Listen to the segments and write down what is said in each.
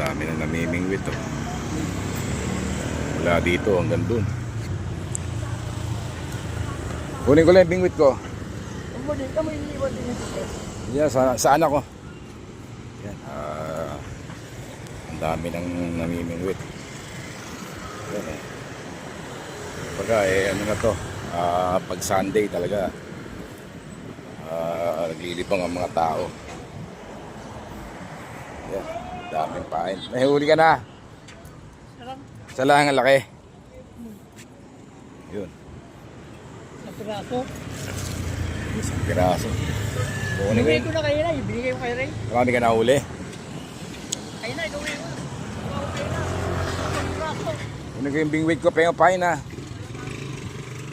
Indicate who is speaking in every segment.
Speaker 1: dami na namimingwit oh. Mula dito hanggang dun. Kunin ko lang yung bingwit ko. Yan, sa, saan ako? Yan. ah, ang dami ng namimingwit. Yan eh. Pagka eh, ano na to, ah, pag Sunday talaga, ah, naglilibang ang mga tao. Yan, daming pain. May huli ka na.
Speaker 2: Sarap.
Speaker 1: Sa lang ang laki. Yun,
Speaker 2: Sa piraso.
Speaker 1: isang piraso. Ko
Speaker 2: Ibigay ko na kayo na. Ibigay ko kay Ray.
Speaker 1: Marami ka na huli.
Speaker 2: Kayo na, kayo. Sa piraso.
Speaker 1: Kunin ko yung bingwit ko, pengo pain na.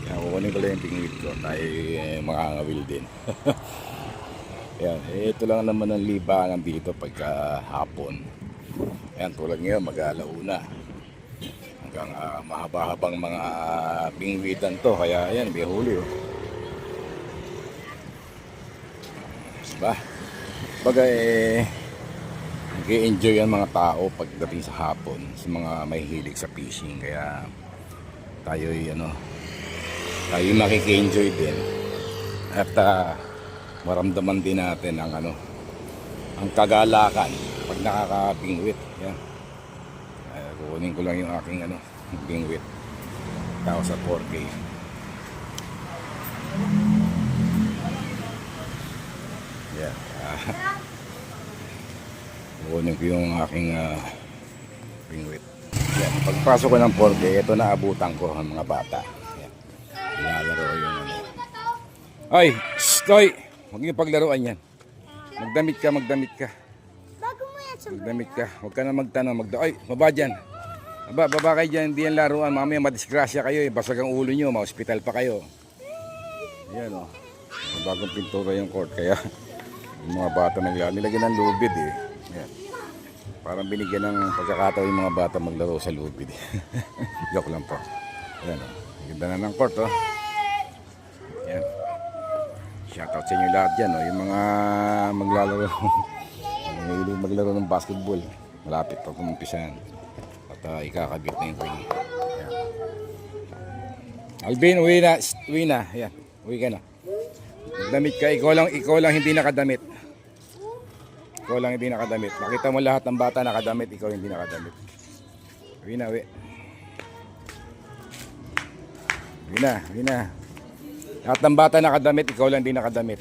Speaker 1: Yan, kukunin ko lang yung bingwit ko. Tayo eh, makangawil din. Yan, eh, ito lang naman ang libangan dito pagka hapon. Yan, tulad ngayon, mag-alauna. Hanggang ah, mahaba-habang mga bingwitan to. Kaya yan, may huli oh. Diba? Baga eh, nag-enjoy ang mga tao pagdating sa hapon sa mga may hilig sa fishing kaya tayo ano tayo makiki-enjoy din at ah, maramdaman din natin ang ano ang kagalakan pag nakakabingwit yan uh, kukunin ko lang yung aking ano bingwit tao sa 4K yan ah, kukunin ko yung aking ah, bingwit yan, pagpasok ko ng 4K, ito na abutan ko ang mga bata. Yan. Nilalaro yung ano. Ay, stoy! Huwag niyo paglaruan yan. Magdamit ka, magdamit ka.
Speaker 3: Bago mo yan sa
Speaker 1: Magdamit ka. Huwag ka na magtanong. Magda Ay, baba dyan. Baba, baba kayo dyan. Hindi yan laruan. Mamaya madisgrasya kayo. Eh. Basag ang ulo nyo. Ma-hospital pa kayo. Ayan o. Oh. Bagong pintura yung court. Kaya yung mga bata naglalaro. Nilagyan ng lubid eh. Ayan. Parang binigyan ng pagkakataon yung mga bata maglaro sa lubid. Joke lang po. Ayan o. Ganda na ng court oh. Ayan. Shoutout sa inyo lahat dyan oh. Yung mga maglalaro. Hilig maglaro ng basketball. Malapit pa kumumpisa yan. At uh, ikakabit na yung ring. Alvin, uwi na. Uwi na. Ayan. Uwi ka na. Damit ka. Ikaw lang, ikaw lang hindi nakadamit. Ikaw lang hindi nakadamit. Nakita mo lahat ng bata nakadamit. Ikaw hindi nakadamit. Uwi na, uwi. Uwi na, uwi na. Lahat ng bata nakadamit. Ikaw lang hindi nakadamit.